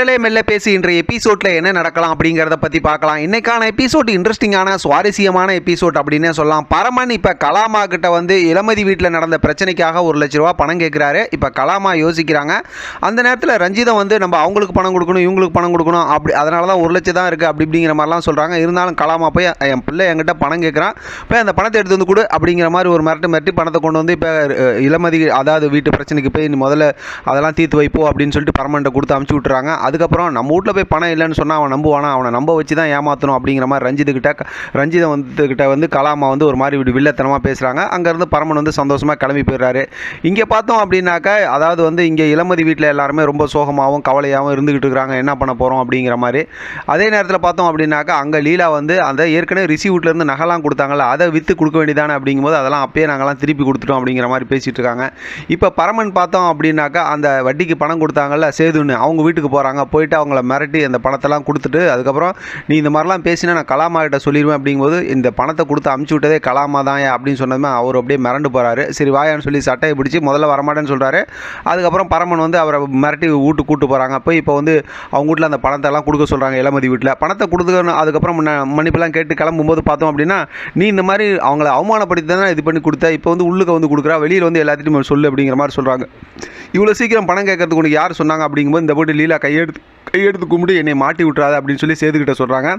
மெல்ல மெல்ல பேசி இன்றைய எபிசோட்ல என்ன நடக்கலாம் அப்படிங்கிறத பத்தி பார்க்கலாம். இன்னைக்கான எபிசோட் இன்ட்ரெஸ்டிங்கான சுவாரஸ்யமான எபிசோட் அப்படின்னே சொல்லலாம். பரமன் இப்ப கலாமா கிட்ட வந்து இளமதி வீட்டில் நடந்த பிரச்சனைக்காக ஒரு லட்ச ரூபா பணம் கேட்குறாரு இப்ப கலாமா யோசிக்கிறாங்க. அந்த நேரத்தில் ரஞ்சிதம் வந்து நம்ம அவங்களுக்கு பணம் கொடுக்கணும் இவங்களுக்கு பணம் கொடுக்கணும் அப்படி அதனால தான் ஒரு லட்சம் தான் இருக்கு அப்படி இப்படிங்கிற மாதிரிலாம் சொல்றாங்க. இருந்தாலும் கலாமா போய் என் பிள்ளை என்கிட்ட பணம் கேட்குறான் போய் அந்த பணத்தை எடுத்து வந்து கொடு அப்படிங்கிற மாதிரி ஒரு மிரட்டு மிரட்டி பணத்தை கொண்டு வந்து இப்போ இளமதி அதாவது வீட்டு பிரச்சனைக்கு போய் நீ முதல்ல அதெல்லாம் தீர்த்து வைப்போம் அப்படின்னு சொல்லிட்டு பரமன்ட்ட கொடுத்து அமுச்சு விட்டுறாங்க. அதுக்கப்புறம் நம்ம வீட்டில் போய் பணம் இல்லைன்னு சொன்னால் அவன் நம்புவானா? அவனை நம்ப வச்சு தான் ஏமாற்றணும் அப்படிங்கிற மாதிரி ரஞ்சித்துக்கிட்ட ரஞ்சிதை வந்துக்கிட்ட வந்து கலாமா வந்து ஒரு மாதிரி இப்படி வில்லத்தனமாக பேசுகிறாங்க அங்கேருந்து பரமன் வந்து சந்தோஷமாக கிளம்பி போயிடுறாரு. இங்கே பார்த்தோம் அப்படின்னாக்கா அதாவது வந்து இங்கே இளமதி வீட்டில் எல்லாருமே ரொம்ப சோகமாகவும் கவலையாகவும் இருந்துக்கிட்டு இருக்கிறாங்க. என்ன பண்ண போகிறோம் அப்படிங்கிற மாதிரி. அதே நேரத்தில் பார்த்தோம் அப்படின்னாக்கா அங்கே லீலா வந்து அந்த ஏற்கனவே ரிசி வீட்டிலேருந்து நகைலாம் கொடுத்தாங்கல்ல அதை விற்று கொடுக்க வேண்டியதானே அப்படிங்கும்போது அதெல்லாம் அப்பயே நாங்களாம் திருப்பி கொடுத்துட்டோம் அப்படிங்கிற மாதிரி பேசிகிட்டு இருக்காங்க. இப்போ பரமன் பார்த்தோம் அப்படின்னாக்கா அந்த வட்டிக்கு பணம் கொடுத்தாங்கல்ல சேதுன்னு அவங்க வீட்டுக்கு போகிறாங்க போயிட்டு அவங்கள மிரட்டி அந்த பணத்தெல்லாம் கொடுத்துட்டு அதுக்கப்புறம் நீ இந்த மாதிரிலாம் பேசினா நான் கலாமா கிட்ட சொல்லிடுவேன் அப்படிங்கும்போது இந்த பணத்தை கொடுத்து அமுச்சு விட்டதே கலாமா தான் அப்படின்னு சொன்னதுமே அவர் அப்படியே மிரண்டு போகிறாரு சரி வாயான்னு சொல்லி சட்டையை பிடிச்சி முதல்ல வரமாட்டேன்னு சொல்கிறாரு அதுக்கப்புறம் பரமன் வந்து அவரை மிரட்டி வீட்டுக்கு கூட்டு போகிறாங்க போய் இப்போ வந்து அவங்க வீட்டில் அந்த பணத்தெல்லாம் கொடுக்க சொல்கிறாங்க இளமதி வீட்டில். பணத்தை கொடுத்துக்கணும் அதுக்கப்புறம் மன்னிப்பெல்லாம் கேட்டு கிளம்பும்போது பார்த்தோம் அப்படின்னா நீ இந்த மாதிரி அவங்கள அவமானப்படுத்தி தானே இது பண்ணி கொடுத்த இப்போ வந்து உள்ளுக்க வந்து கொடுக்குறா வெளியில் வந்து எல்லாத்திட்டும் சொல்லு அப்படிங்கிற மாதிரி சொல்கிறாங்க இவ்வளோ சீக்கிரம் பணம் கேட்கறதுக்கு உனக்கு யார் சொன்னாங்க அப்படிங்கும்போது இந்த போட்டு லீலா கையெடுத்து கையெடுத்து கும்பிட்டு என்னை மாட்டி விட்றாது அப்படின்னு சொல்லி சேதுக்கிட்ட சொல்கிறாங்க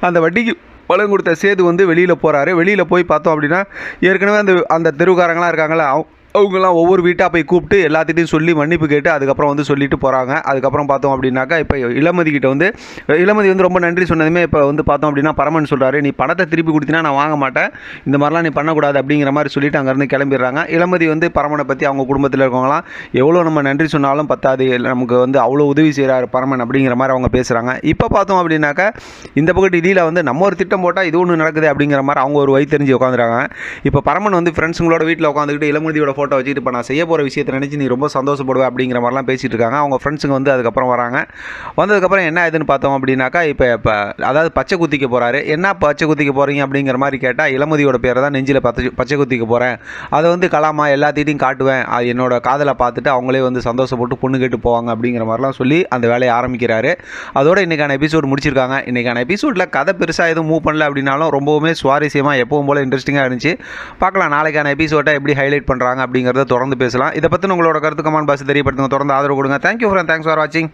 அந்த வட்டிக்கு பழம் கொடுத்த சேது வந்து வெளியில் போகிறாரு வெளியில் போய் பார்த்தோம் அப்படின்னா ஏற்கனவே அந்த அந்த தெருவுக்காரங்களாம் இருக்காங்களா அவங்களாம் அவங்கெல்லாம் ஒவ்வொரு வீட்டாக போய் கூப்பிட்டு எல்லாத்திட்டையும் சொல்லி மன்னிப்பு கேட்டு அதுக்கப்புறம் வந்து சொல்லிட்டு போகிறாங்க அதுக்கப்புறம் பார்த்தோம் அப்படின்னாக்கா இப்போ இளமதி கிட்ட வந்து இளமதி வந்து ரொம்ப நன்றி சொன்னதுமே இப்போ வந்து பார்த்தோம் அப்படின்னா பரமன் சொல்கிறாரு நீ பணத்தை திருப்பி கொடுத்தினா நான் வாங்க மாட்டேன். இந்த மாதிரிலாம் நீ பண்ணக்கூடாது அப்படிங்கிற மாதிரி சொல்லிட்டு அங்கேருந்து கிளம்பிடுறாங்க. இளமதி வந்து பரமனை பற்றி அவங்க குடும்பத்தில் இருக்கவங்களாம் எவ்வளோ நம்ம நன்றி சொன்னாலும் பத்தாது. நமக்கு வந்து அவ்வளோ உதவி செய்கிறார் பரமன் அப்படிங்கிற மாதிரி அவங்க பேசுகிறாங்க இப்போ பார்த்தோம் அப்படின்னாக்கா இந்த பக்கத்து இதில் வந்து நம்ம ஒரு திட்டம் போட்டால் இது ஒன்று நடக்குது அப்படிங்கிற மாதிரி அவங்க ஒரு வயிற்று தெரிஞ்சு உட்காந்துறாங்க இப்போ பரமன் வந்து ஃப்ரெண்ட்ஸுங்களோட வீட்டில் உட்காந்துக்கிட்டு இளமதியோட ஃபோட்டோ வச்சுட்டு இப்போ நான் செய்ய போகிற விஷயத்தை நினச்சி நீ ரொம்ப சந்தோஷப்படுவேன் அப்படிங்கிற மாதிரிலாம் பேசிகிட்டு இருக்காங்க அவங்க ஃப்ரெண்ட்ஸுங்க வந்து அதுக்கப்புறம் வராங்க. வந்ததுக்கப்புறம் என்ன இதுன்னு பார்த்தோம் அப்படின்னாக்கா இப்போ இப்போ அதாவது பச்சை குத்திக்க போகிறாரு என்ன பச்சை குத்திக்க போகிறீங்க அப்படிங்கிற மாதிரி கேட்டால் இளமதியோட பேரை தான் நெஞ்சில் பச்சை பச்சை குத்திக்க போகிறேன் அதை வந்து கலாமா எல்லாத்திட்டையும் காட்டுவேன். அது என்னோட காதலை பார்த்துட்டு அவங்களே வந்து சந்தோஷப்பட்டு பொண்ணு கேட்டு போவாங்க அப்படிங்கிற மாதிரிலாம் சொல்லி அந்த வேலையை ஆரம்பிக்கிறாரு. அதோட இன்றைக்கான எபிசோட் முடிச்சிருக்காங்க. இன்றைக்கான எபிசோடில் கதை பெருசாக எதுவும் மூவ் பண்ணல அப்படின்னாலும் ரொம்பவுமே சுவாரஸ்யமாக எப்பவும் போல் இன்ட்ரெஸ்டிங்காக இருந்துச்சு. பார்க்கலாம். நாளைக்கான எபிசோட்டை எப்படி ஹைலைட் பண்ணுறாங்க அப்படிங்கிறத தொடர்ந்து பேசலாம். இதை பற்றி உங்களோட கருத்து கமெண்ட் பாஸ் தெரியப்படுத்துங்க. தொடர்ந்து ஆதரவு கொடுங்க. தேங்க்யூ ஃப்ரெண்ட் தேங்க்ஸ் ஃபார் வாட்சிங்